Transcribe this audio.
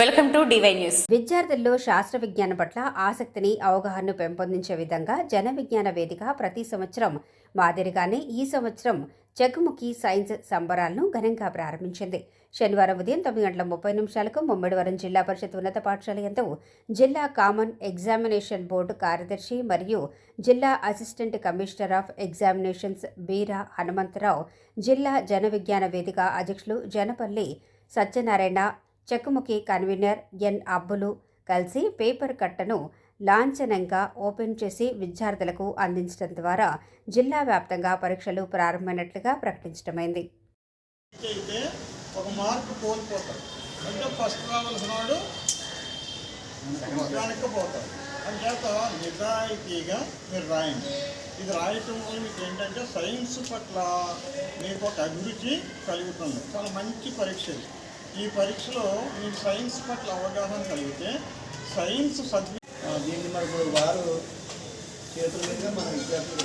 Welcome to DY news. విద్యార్థుల్లో శాస్త్ర విజ్ఞానం పట్ల ఆసక్తిని అవగాహనను పెంపొందించే విధంగా జన విజ్ఞాన వేదిక ప్రతి సంవత్సరం మాదిరిగానే ఈ సంవత్సరం చెక్ముఖి సైన్స్ సంబరాలను ఘనంగా ప్రారంభించింది. శనివారం ఉదయం తొమ్మిది గంటల ముప్పై నిమిషాలకు ముమ్మడివరం జిల్లా పరిషత్ ఉన్నత పాఠశాల యందు జిల్లా కామన్ ఎగ్జామినేషన్ బోర్డు కార్యదర్శి మరియు జిల్లా assistant commissioner of examinations Beera Hanumantharao జిల్లా జన విజ్ఞాన వేదిక అధ్యక్షులు జనపల్లి సత్యనారాయణ చెక్కుముఖి కన్వీనర్ ఎన్ అబ్బులు కలిసి పేపర్ కట్టను లాంఛనంగా ఓపెన్ చేసి విద్యార్థులకు అందించడం ద్వారా జిల్లా వ్యాప్తంగా పరీక్షలు ప్రారంభమైనట్లుగా ప్రకటించడమైంది. ఒక మార్కు కోల్పోతాడు అంటే ఫస్ట్ రావాల్సిన వాడు వెనక్కిపోతాడు అంచేత నిజాయితీగా మీరు రాయండి. ఇది రాయటం వల్ల మీకు ఏంటంటే సైన్స్ పట్ల మీకు ఒక అభిరుచి కలుగుతుంది. చాలా మంచి పరీక్ష ఇది ఈ పరీక్షలో మీకు సైన్స్ పట్ల అవగాహన కలిగితే సైన్స్ సద్వి దీన్ని మరి వారు చేతుల మీదుగా మన విద్యార్థులు